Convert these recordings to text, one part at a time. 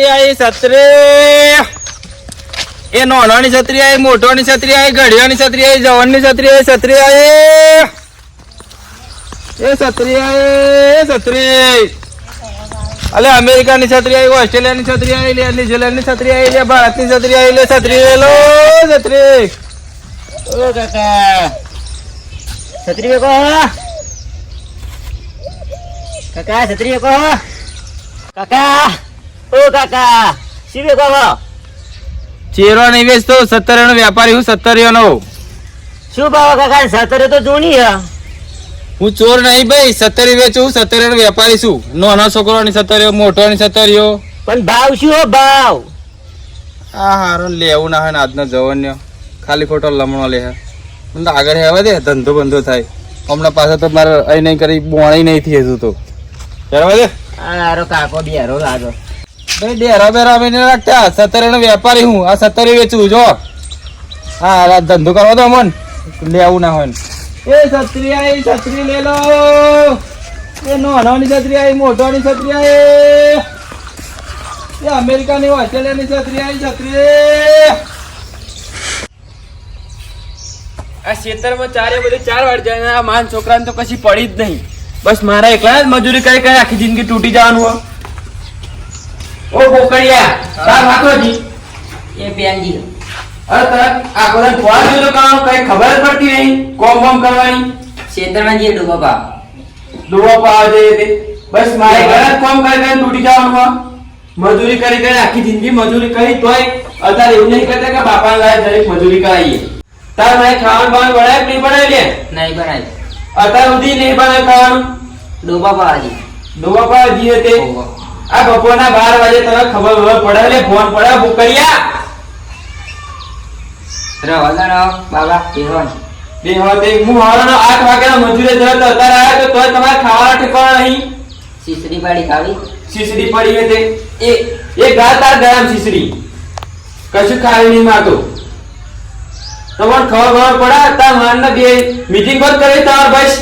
છત્રી એ નાનાની છત્રી આવી મોટોની છત્રી આવી ઘડિયાની છત્રી આવી જવાનની છત્રી આવી છત્રી આવી એ છત્રી આવી એ છત્રી અલે અમેરિકાની છત્રી આવી ઓસ્ટ્રેલિયાની છત્રી આવી લે ન્યુઝીલેન્ડની છત્રી આવી લે ભારતની છત્રી આવી લે છત્રી લે લો છત્રી ઓ કાકા છત્રી વેકો કાકા છત્રી વેકો કાકા ઓ કાકા શી વેકો ચેરો નહીં વેચતો સત્તર નો વેપારી હું સત્તરીઓ નો શું ભાવ કાકા સત્તર તો જૂની હે. હું ચોર નહીં ભાઈ સત્તરી વેચું સત્તરી નો વેપારી છું. નાનો સત્તરિયો સત્તરીઓ મોટોની સત્તરીઓ. પણ ભાવ શું હો ભાવ? આ હારો લેવું ના હોય ને આજનો જવાન્યો ખાલી ખોટો લમણો લે હે. મને તો આગળ હેવા દે ધંધો બંધો થાય. હમણાં પાછા તો મારે અહીં નહીં કરી બોણી નહીં થઈ હતું તો. હેરવા દે. હારો કાકો બિહારો લાગો ભાઈ, ડેરા બેરા નહીં રાખતા. વેપારી હું. આ સત્તરી વેચું જો. હા ધંધો કરવો દો મન લેવું ના હોય એ છત્રી આવી છત્રી લે લો. એ નાનાની છત્રી આવી મોટાની છત્રી આવી એ. અમેરિકાની ઓસ્ટ્રેલિયાની છત્રી આવી છત્રી. આ ખેતરમાં ચારે બધે ચાર વાર જાય આ માન છોકરાને તો કશી પડી જ નહીં. બસ મારા એકલા જ મજૂરી કરી કરી આખી જિંદગી તૂટી જવાનું હોય. ઓ બોકડિયા તાર વાતોજી એ બેનજી. અરે તરત આ કોને ફોન જોતો કામ કઈ ખબર જ પડતી નહીં. કોમ કોમ કરવાની. ક્ષેત્રમાં જે ડૂબો ભાવ ડૂબો પાવ દે તે. બસ મારે ઘર કોમ કરી કરીને તૂટી જવાનું. મજૂરી કરી કરી આખી જિંદગી મજૂરી કરી તોય અત્યારે એવું નહીં કરતા કે બાપા લાય દરેક મજૂરી કરાવીએ તાર મારે ખાવાનું બાવાનું બનાવે નહીં બનાવી લે નહીં બનાવી અત્યાર સુધી નહીં બનાવે ખાવાનું. ડોબા ભાવજી ડોબા પાવા જઈએ તે. આ બપોરના બાર વાગે તને ખબર ખબર પડે એટલે ફોન પડે બુકરિયા રહો બાબા બેહવાની બે હવે હું હવારના આઠ વાગ્યાના મજૂરે જતો અત્યારે આવ્યો તો તોય તમારે ખાવાના ઠેકાણા નહીં. શીસડી પાડી ખાવી? શીસડી પડી હોય તે. એ. એ ગા તાર ગરમ શીસડી કશું ખાવી નહીં માતો તમારે ખબર ખબર પડે તાર મારને બે મીટિંગ બંધ કરી તમાર બસ.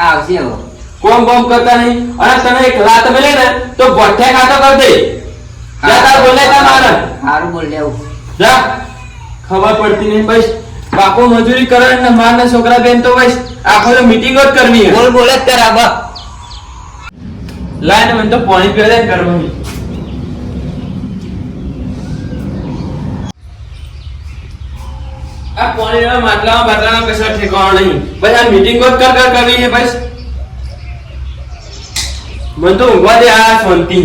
આવશે હવે. કોમ કોમ કરતા નહીં? અને તને એક લાત મળે ને તો ભઠ્ઠે ખાતો કર દે જા તાર બોલે તા મારે. હારું બોલ લેવું. જા. ખબર પડતી નહીં બસ બાપો મજૂરી કરે ને મારને છોકરા બેન તો બસ આખો તો મીટિંગ જ કરવી હે. બોલ બોલે જ કર આબા લાય ને મને તો પાણી પીવા દે ને આ પાણી માટલામાં બાટલામાં કશા ઠેકાણો નહીં. બસ આ મીટિંગ જ કર કર કરવી છે બસ મને તો ઊંઘવા દે આ શાંતિ.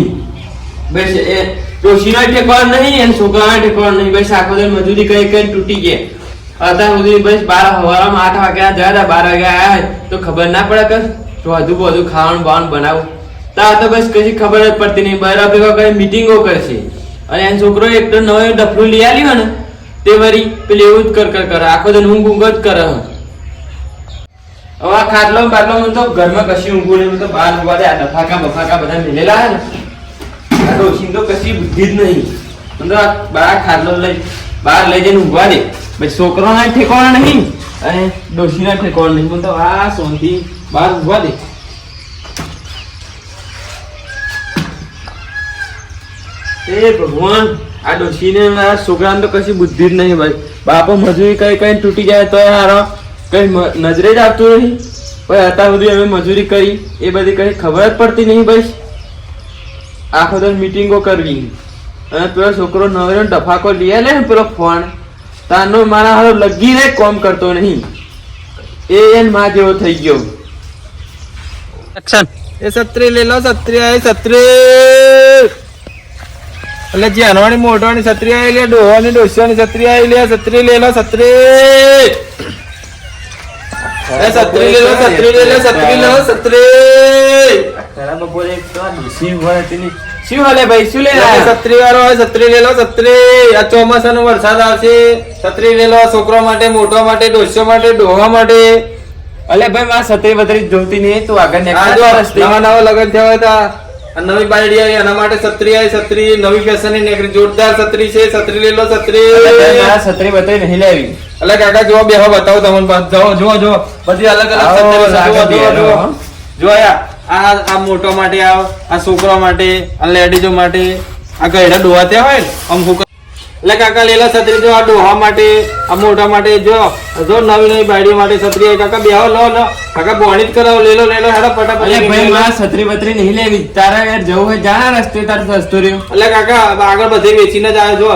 બસ એ ડોશીનો ઠેકાણ નહીં, અને છોકરાનો ઠેકાણ નહીં. બસ આખો દિન મજૂરી કઈ કઈ તૂટી ગયા. અત્યાર સુધી બસ બાર હવારમાં આઠ વાગ્યા ગયા હતા, બાર વાગ્યા આયા તો ખબર ના પડે કે તો હજુ બધું ખાવાનું બાવાનું બનાવું. તા તો બસ કશી ખબર જ પડતી નહીં. બરાબર ભેગા કરી મીટિંગો કરશે. અને એનો છોકરો એક તો નવો ડફલું લઈ આવ્યો ને, તે વળી પેલી એવું જ કર કર, કરે. આખો દિન ઊંઘ ઊંઘ જ કરે. હવે ખાટલો બાટલો હું તો ઘરમાં કશી ઊંઘું નહીં તો બહાર ઊંઘવા દે આ ડફાકા બફાકા બધા મેલેલા હે ને. આ ડોશીને તો કશી બુદ્ધિ જ નહીં. હું તો બહાર ખાટલો લઈ, બહાર લઈ જઈને ઊંઘવા દે. પછી છોકરોના ઠેકોણા નહીં. અને ડોશીના ઠેકોણા નહીં. મને તો આ સોનથી બહાર ઊંઘવા દે. એ ભગવાન, આ ડોશીને છોકરાને તો કશી બુદ્ધિ જ નહીં ભાઈ. બાપો મજૂરી કઈ કઈ તૂટી જાય તો હારો. કઈ નજરે જ આવતું નહીં. ભાઈ અત્યાર સુધી અમે મજૂરી કરી. એ બધી કઈ ખબર જ પડતી નહીં ભાઈ. આખો દર મીટિંગો કરવી. અને પેલો છોકરો નવરો ડફાકો લઈ લે ને પેલો ફોન. તાનો મારા હારો લગીને કોમ કરતો નહીં. એ એનમાં જેવો થઈ ગયો. એક્શન એ સત્રી લે લો સત્રી આય સત્રી એટલે જે અનવાણી મોટવાની છત્રી આવી લે ડોવાની ડોસવાની સત્રી આવી લે છત્રી લે લો છત્રી. એ છત્રી લે લો છત્રી લે છત્રી લે છત્રી તારા બપોરે એક તો આ ડોસી હોય તેની શું હાલે ભાઈ શું લે છત્રી વાળો હોય છત્રી લે લો છત્રી આ ચોમાસાનો વરસાદ આવશે છત્રી લેલો છોકરો માટે મોટો માટે ડોસ્યો માટે ડોહા માટે અલે ભાઈ મારા સત્રી બત્રી જોતી નહીં તું આગળ. નવા નવા લગન થયા હોય તો આ નવી બાયડી આવી એના માટે છત્રી આવી છત્રી નવી ફેશન નીકળી જોરદાર છત્રી છે છત્રી લે લો છત્રી છત્રી બત્રી નહીં લેવી એટલે કાકા જો બેહો બતાવો તમને જો જો જો બધી અલગ અલગ જો. હો. યાર, આ આ મોટો માટે આવ આ છોકરા માટે આ લેડીઝો માટે આ ગયડા ડોવા ત્યાં હોય ને આમ ફૂક એટલે કાકા લેલા છત્રી જો આ ડોહા માટે આ મોટા માટે જો જો નવી નવી બાયડી માટે છત્રી આવી. કાકા બેહો લો લો. કાકા બોણી જ કરાવો લેલો લેલો હેડો ફટાફટ. અરે ભાઈ મારે છત્રી બત્રી નહીં લેવી. તારા યાર જવું હોય જાણા રસ્તે તાર સસ્તો રહ્યો. એટલે કાકા આગળ બધે વેચીને જ આવે જો.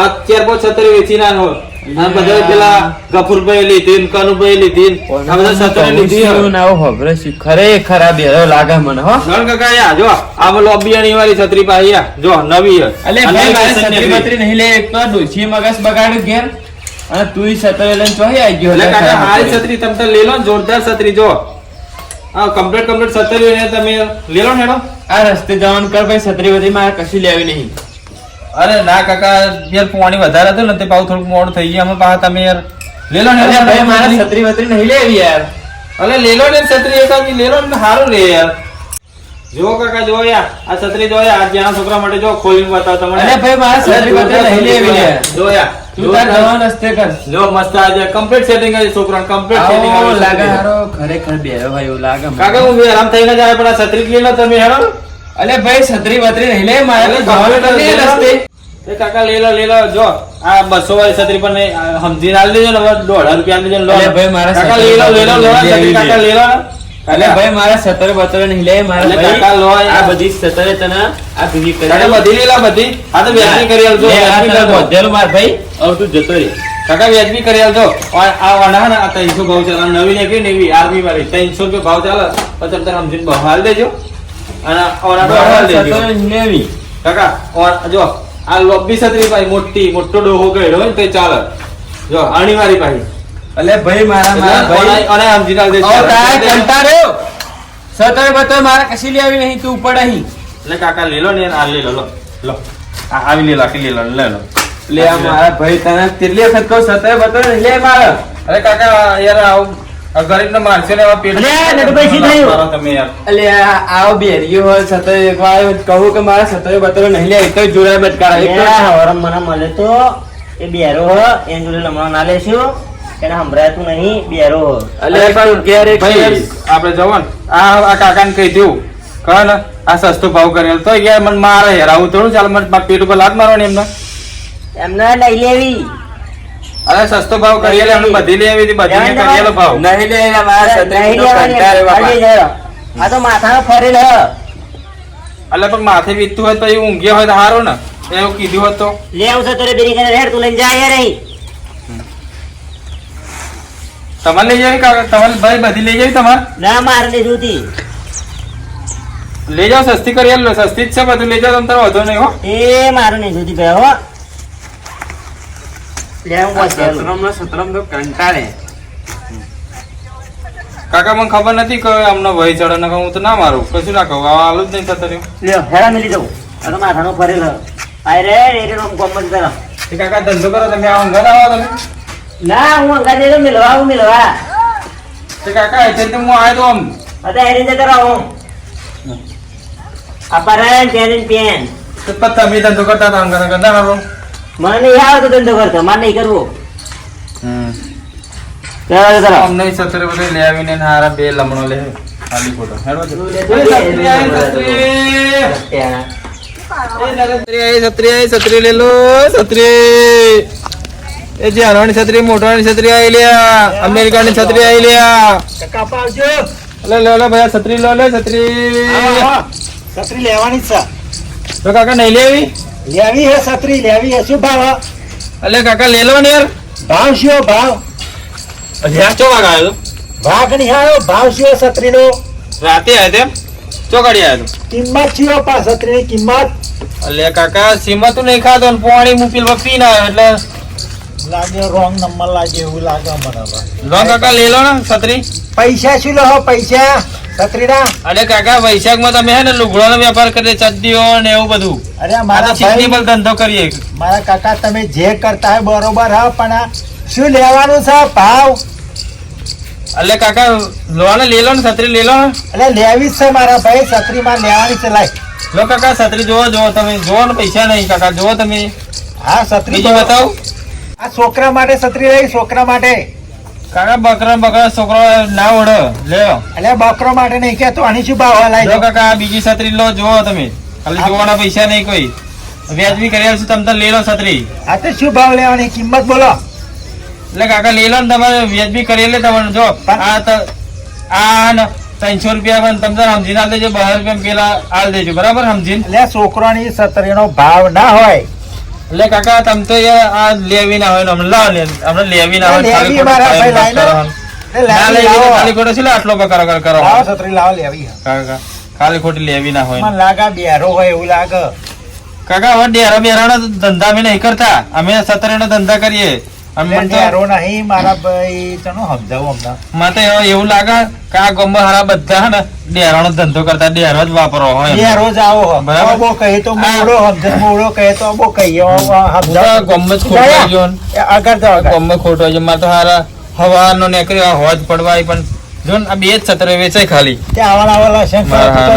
આ ચાર પાંચ છત્રી વેચીને આવ્યો. બધા પેલા ગફુરભાઈ લીધી કનુભાઈ લીધી આ બધા છત્રી લીધી ના ખબર છે. ખરેખર આ બેરો લાગે મને હો. ગણ કાકા યા જો આ લોબિયાની વાળી છત્રી પાહી યા જો નવી અલે ભાઈ નવી છત્રી બત્રી નહીં લે એક તો ડોશી મગજ બગાડ્યું ઘેર. અને તુંય છત્રી લઈને ચોહી આવી ગયો એટલે કાકા હારી છત્રી. તમે તો લો જોરદાર છત્રી જો. આ કમ્પ્લીટ કમ્પ્લીટ છત્રી તમે લે લો ને આ રસ્તે જવાનું કર ભાઈ છત્રી બધી મારે કશું લેવી નહીં. અરે ના કાકા યાર પાણી વધારે હતું ને તે પાછું થોડું મોડું થઈ ગયું. અમે પાછા તમે યાર લે લો ને ભાઈ મારે છત્રી. વત્રી નહીં લેવી યાર. અરે લે લો ને છત્રી એકાદી લે લો ને સારું લે યાર. જો કાકા જો યાર. આ છત્રી જો યાર. જ્યાં છોકરા માટે જો ખોલીને બતાવ તમને. અરે ભાઈ મારે છત્રી બત્રી નહીં લેવી યાર. જો યાર છત્રી. અલે ભાઈ છત્રી બત્રી નહીં લે મારે રસ્તે. એ કાકા લે લો લે લો જો. આ બસો વાળી છત્રી પણ સમજી ના લેજો ને દોઢ રૂપિયા લેજો લો. ભાઈ મારા કાકા છત્રી લે લો લે લો કાકા લે લો અલે ભાઈ મારા સતર બતર નહીં લે મારા કાકા લો આ બધી સતરે તને આ ભેગી કરી કાકા બધી લેલા બધી? આ તો વ્યાજબી કરી આલજો લે, વ્યાજબી કરી આલજો. માર ભાઈ. હવે તું જતો રે કાકા વ્યાજબી કરી આલજો. આ વાના ને આ 300 ભાવ ચાલે. નવી ને નવી આર્મી વાળી 300 રૂપિયા ભાવ ચાલે. પછી તમે સમજીને બહાર દેજો. અને કાકા જો આ લોબી છત્રી પાછી મોટી મોટો ડોહો ગયો હોય તો ચાલે. જો આણી મારી પાછી અલે ભાઈ મારા મારા ભાઈ. અને સમજી ના દે ઓ તાય કંટા રહ્યો સતર બતો મારે કશી લેવી નહીં તું ઉપર અહીં એટલે કાકા લે લો ને આ લે લો લો. લો. આ આવી લે કે લે લો લે લો. લે આ મારા ભાઈ તને કેટલી વખત કહું સતર બતો લે મારા. અરે કાકા યાર આવું આ ગરીબને મારશે ને પેટ તમે યાર. અલે આવો હોય કહું કે મારે સતર બતરો નહીં લે તો જોડાય બટકારા એક તો મને મળે તો એ બેરો હ એન જોડે લમણો ના લેશું. એને સંભળાતું નહીં બેરો હ. અલે પણ ઘેર એક આપણે જવાનું આ આ કાકાને કહી દઉં. કહે ને? આ સસ્તો ભાવ કરેલ તો યાર મને મારે હેરાવું આવું થોડું ચાલ મને પેટ ઉપર લાત મારવાની એમને. એમને લઈ લેવી. અરે સસ્તો ભાવ કરી લે બધી લેવી આવી બધી જવાનું કરેલો ભાવ. નહીં લે મારા સત્રી નો તો લેવાની કંટા રે બાપા. આ તો માથામાં ફરી લે અલે પણ માથે વીતું હોય તો એ ઊંઘ્યો હોય તો હારો ને. એવું કીધું હોત તો. લે આવું છે તોરે બેરી હેડ તું લઈને જા યાર અહીં. તમારે લઈ જાવી કાકા? તમારે ભાઈ બધી લઈ જાવી તમારે? ના મારે લઈ જોતી. લઈ જાઓ સસ્તી કરી લો. સસ્તી જ છે બધું લઈ જાઓ તમે વધુ નહીં હો. એ મારે નહીં જોતી ભાઈ હો લે હું આ બસ ગયેલો. સતરમનો સતરમ તો કંટાળે કાકા મને ખબર નથી કે અમને વહી ચડે ને હું તો ના મારું. કશું ના કહું. આલું જ નહીં થતું રહ્યું. હેડા મિલી આ તો માથાનો ફરેલ. આય રે એરે નો રોમ કોમ જ એ કાકા ધંધો કરો તમે. આવો ઊંઘા આવો તમે. ના હું અંગા જઈને મિલવા હું મિલવા. તે કાકા એટલે તો હું આવ્યો તો આમ. અરે એરે જતો રહો હું આ પરાયણ પેન પેન. તો તમે ધંધો કરતા હતા ઊંઘા ના હારું. મને નહીં આવે તો ધંધો કરતો મારે નહીં કરવો. અમને સત્તરે બધે લઈ આવીને હારા બે લમણો લે ખાલી. એ છત્રી આવી, છત્રી. છત્રી છત્રી આવી, છત્રી લે લો, છત્રી. એ જે છત્રી મોટવાની છત્રી આવી લ્યા અમેરિકાની છત્રી આવી લ્યા. લે લે લે ભાઈ છત્રી લો લે છત્રી. છત્રી લેવાની કાકા નહીં લેવી? લેવી હે છત્રી લેવી હે. શું ભાવ હ? અલે કાકા લે લો ને યાર. ભાવ શું ભાવ? જ્યાં ચો વાગ આવ્યો વાગ નહીં આવ્યો ભાવ શું છત્રી નો રાતે આવ્યો તેમ? ચોકડી આવ્યો કિંમત શું પા છત્રી ની કિંમત? અલે કાકા સીમા તું નહીં ખાતો ને પોણી મુપીલ પીને આવ્યો એટલે લાગે રોંગ નંબર લાગે એવું લાગે મને લો કાકા લે લો ને છત્રી. પૈસા શું લો પૈસા? છત્રી ના અરે કાકા વૈશાખમાં તમે હે ને લુગડાનો વેપાર કરીએ ચડ્ડીઓ ને એવું બધું. અરે મારા તો ધંધો કરીએ. મારા કાકા તમે જે કરતા હોય બરોબર હા પણ આ શું લેવાનું છે ભાવ? એટલે કાકા લો ને લે લો ને છત્રી લે લો ને. એટલે લેવી છે મારા ભાઈ છત્રી માં લેવાની છે લાય. લો કાકા છત્રી જોવો જોવો તમે જોવો ને પૈસા નહીં કાકા જોવો તમે. હા છત્રી બતાવો. આ છોકરા માટે છત્રી લઈ છોકરા માટે. કાકા બકરા બકરા છોકરો ના ઓઢો લ્યો. એટલે બકરો માટે નહીં કે તો આની શું ભાવ લો જો કાકા આ બીજી છત્રી લો જોવો તમે. ખાલી જોવાના પૈસા નહીં કોઈ. વ્યાજબી કરી આવશું તમે તો લઈ લો છત્રી. આ તો શું ભાવ લેવાની? કિંમત બોલો. એટલે કાકા લઈ લો ને તમારે વ્યાજબી કરી લે તમારે જો. આ તો આ ત્રણસો રૂપિયા પણ તમે સમજીને આલ દેજો બહાર રૂપિયા પેલા આલ દેજો. બરાબર સમજીને? એટલે છોકરાની છત્રીનો ભાવ ના હોય. એટલે કાકા તમ તો આ લેવી ના હોય હમણાં લાવ લે. હમણાં લેવી ના હોય લેવી મારા ભાઈ લાઈ લો. ના લેવી. ખાલી ખોટો છે આટલો બકાર કર કરો લાવ છત્રી લાવ લેવી. કાકા ખાલી ખોટી લેવી ના હોય મને લાગે બેરો હોય એવું લાગે. કાકા હવે ડેરા બેરાનો ધંધા અમે નહીં કરતા. અમે સતરેનો ધંધા કરીએ. તો નહીં મારા ભાઈ ચનો સમજાવું હમણાં. મને તો એવું- એવું લાગે કે આ ગામમાં હારા બધા ને ડેરાનો ધંધો કરતા ડેરો જ વાપરો હોય બે રોજ આવો બરાબર. બો કહે તો મોડો સમજે મોડો કહે તો બો કહીએ હું તો જ ખોટો આગળ આવી મારે તો હારા હવાનો નીકળ્યો હોજ પડવાય પણ જો આ બે જ સતરે વેચાય ખાલી. આવાલા આવાલા છે.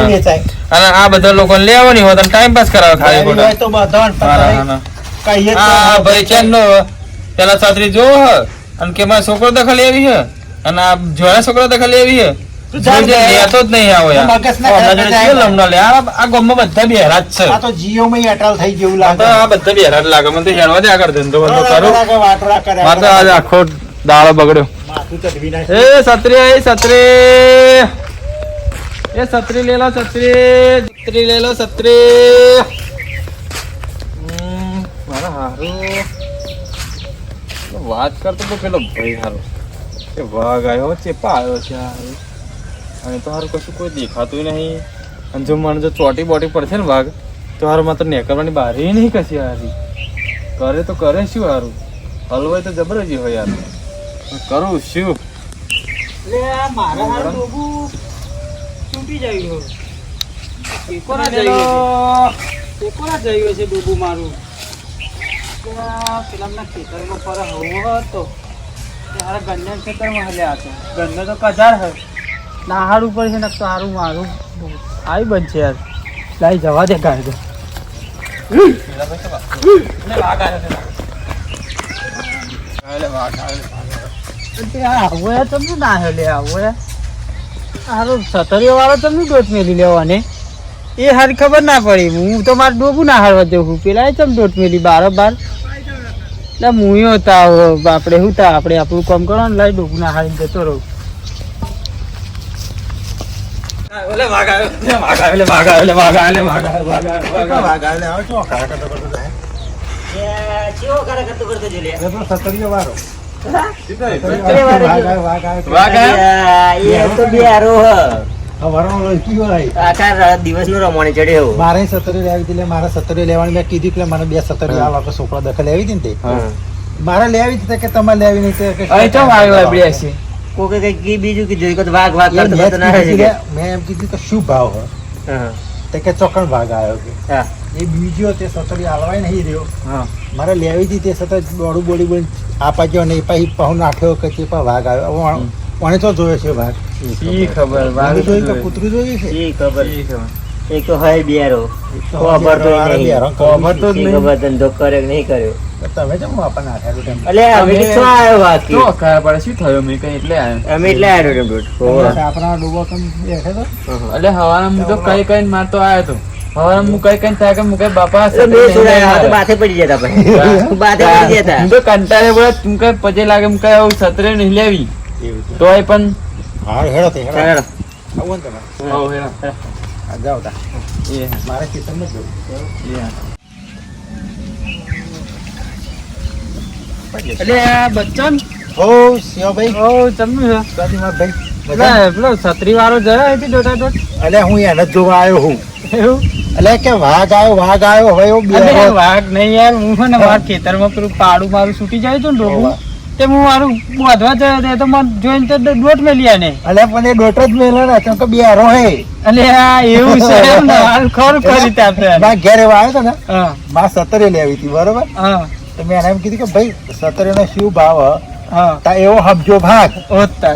વેચાય. અને આ બધા લોકો લેવાની હોય તો ટાઈમ પાસ કરાવે ખાલી ખોટા. તો બધા. કહીએ આ ભાઈ ચેન નો પેલા છાત્રી જો અને કે મારો છોકરો દખલ એવી હે અને આ જોયા છોકરો દખલ એવી આજે આખો દાળો બગડ્યો. એ સત્રી એ સત્રી એ સત્રી લે લો સત્રી સત્રી લે સત્રી મારા હારું. વાત કરતો તો પેલો ભાઈ હારો. એ વાઘ આવ્યો ચેપા આવ્યો છે અને તો હારું કશું કોઈ દેખાતું નહીં. અને જો મને જો ચોટી બોટી પડશે ને વાઘ તો હારું માત્ર નીકળવાની બારી નહીં કશી હારી. કરે તો કરે શું હારું? હલવાય તો જબરજી હોય યાર. કરું શું? મારા હારું તૂટી જાય છે. ડોબું મારું. પેલાના ખેતરમાં પર હવો હતો. તે હારા ગન્ના ખેતરમાં હલ્યા હતો. ગન્નો તો કજાર હે. નાહાર ઉપર છે ને તો હારું મારું. આવી બનશે યાર. લાઈ જવા દે ગાય આવો તમને ના હે લે આવો હારું સતરીઓ વાળો તમને દોટ મેલી લેવાને એ હારી ખબર ના પડી. હું તો મારે ડોબું ના હારવા જવું પેલા ચમ દોટ મેલી બારો બાર એટલે હું હતા આપણે શું તા આપણે આપણું કામ કરો ને લાઈ ડોબું ના હારી જતો રહું. ઓલે વાઘ આવ્યો લે વાઘ આવ્યો લે વાઘ આવ્યો લે વાઘ આવ્યો લે વાઘ આવ્યો વાઘ આવ્યો, વાઘ આવ્યો. વાઘ આવે ને આવે શું કાકા કરતો કરતો જાય? કેવો કરે કરતો કરતો જો લે એ તો સતરીયો વાળો. સતરીયો વાળો વાઘ જો. આવે, વાઘ આવે. વાઘ આવ્યો? એ તો બિહારો હ આ વરણ ઓળખી હોય. આખા દિવસનું રમણી ચડ્યો મારે સતરી લેવી હતી એટલે મારે સતરી લેવાની મેં કીધું કે મને બે સતરી આ છોકરા દખલ લેવી હતી ને તે મારે લેવી હતી કે તમારે લેવી નહીં કે- અહીં ચમ આવ્યો આપણે હશે કોકે કઈ કી બીજું કીધું કે વાઘ વાઘ કરતો મેં ના રહે મેં એમ કીધું કે શું ભાવ તે કે ચોકણ ભાગ આવ્યો કે એ બીજો તે સતરી હાલવાય નહીં રહ્યો મારે લેવી હતી તે સતત દોડું બોલી બોડી આપા ગયો એ પછી પહુ નાખ્યો કે તે પણ વાઘ આવ્યો કોણે તો જોયો છે વાઘ ઈ ખબર? વાઘ જોઈએ કે કૂતરું જોઈએ છે ઈ ખબર? ઈ ખબર. એક તો હોય બિયારો. ખબર તો નહીં. ખબર તો નહીં. ખબર? ધંધો કર્યો કે નહીં કર્યો? તમે જેમ આપણને તેમ. અલે અમે શું આવ્યો બાકી? તો ખબર પડે શું થયો? મેં કઈ એટલે આવ્યો. અમે એટલે આવ્યો ડોટ તમે આપણા ડૂબો કેમ બેઠે તો? એટલે હવાના હું તો કઈ કઈ મારતો આવ્યો તો. હવે હું કઈ કઈ થાય કે હું કઈ બાપા એટલે બે સતરી લઈને છોડાયા તો આવ્યો. માથે પડી જતા પછી. બાથે પડી જતા. હું તો કંટાળે બોલા તું કઈ પજે લાગે હું કઈ આવું સતરે નહીં લેવી. તોય પણ હા હેડો તે હેડો હેડો આવો તમે આવો હેડો આ જાવ તા. એ. મારે ખેતરમાં જ જવું. એટલે બચ્ચન? હો શિવભાઈ ઓ જમ્યું છે. ભાઈ પેલો છત્રી વાળો જરા હતી દોટા દોટ અલે હું એને જ જોવા આવ્યો હું. એવું? એટલે કે વાઘ આવ્યો વાઘ આવ્યો હોય બે વાઘ નહીં યાર હું છે ને મારા ખેતરમાં પેલું પાડું મારું છૂટી જાય છે ને ડોબું. તે હું મારું બાંધવા જયો તે તો મને જોઈને તો દોટ મેલ્યા ને અલે પણ એ દોટ જ મેલો ને કે બે હારો હે. અલે આ એવું છે એમ ને હાલ ખરું ખરી તાપે મારા ઘેર એવા આવ્યો હતો ને હા. મા સતરે લેવી હતી બરોબર? હા. તો મેં એને એમ કીધું કે ભાઈ સતરે નો શું ભાવ હ? હા. તા એવો હબજો ભાગ. ઓતા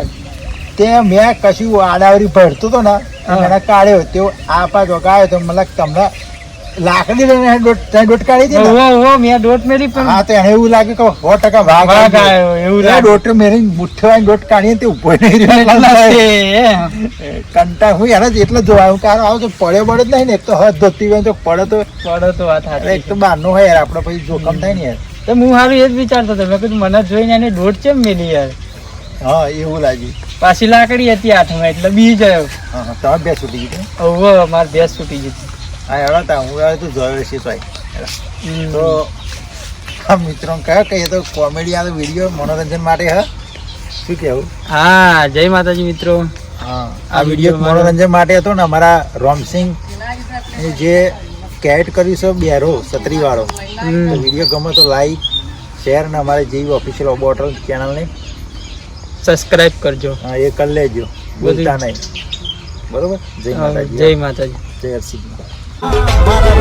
તે મેં કશું આડાવરી ભરતો તો ને તો. એને કાઢ્યો તેઓ આ પાછો ગાયો તો મને તમને લાકડી લઈને દોટ ત્યાં દોટ હતી ઓહો, ઓહો, મેં દોટ મેરી પણ હા તો એવું લાગ્યું કે સો ટકા ભાગ ભાગ આવ્યો, એવું લાગે દોટ મેરી મુઠ્ઠો દોટ કાઢી તે ઊભો નહીં કંટા હું એને એટલે જોવા આવ્યું કારણ આવો તો પડ્યો પડે જ નહીં ને એક તો હદ ધોતી હોય તો પડે તો પડે તો વાત સાચી. એક તો બહારનો હોય યાર આપણે પછી જોખમ થાય ને યાર. તો હું સારું એ જ વિચારતો હતો. મેં કીધું મને જોઈને એને દોટ ચેમ મેલી યાર? હા એવું લાગ્યું. પાછી લાકડી હતી હાથમાં એટલે બી ગયો. હા હા તમે બે છૂટી ગઈ ઓહો મારી ભેંસ છૂટી ગઈ હા એવા તા હું હવે તું જોયો છે તો તો આ મિત્રો કયા કહીએ તો કોમેડી આ વીડિયો મનોરંજન માટે હા? શું કેવું? હા જય માતાજી મિત્રો. હા. આ વીડિયો મનોરંજન માટે હતો ને અમારા રોમસિંગ એ જે કેટ કર્યું છે બેરો છત્રી વાળો વીડિયો ગમે તો લાઈક શેર ને અમારે જેવી ઓફિશિયલ બોટલ ચેનલને સબસ્ક્રાઇબ કરજો. હા, એ કરી લેજો. બોલતા નહીં. બરોબર? જય માતાજી. જય માતાજી. જય હરસિંહ મારા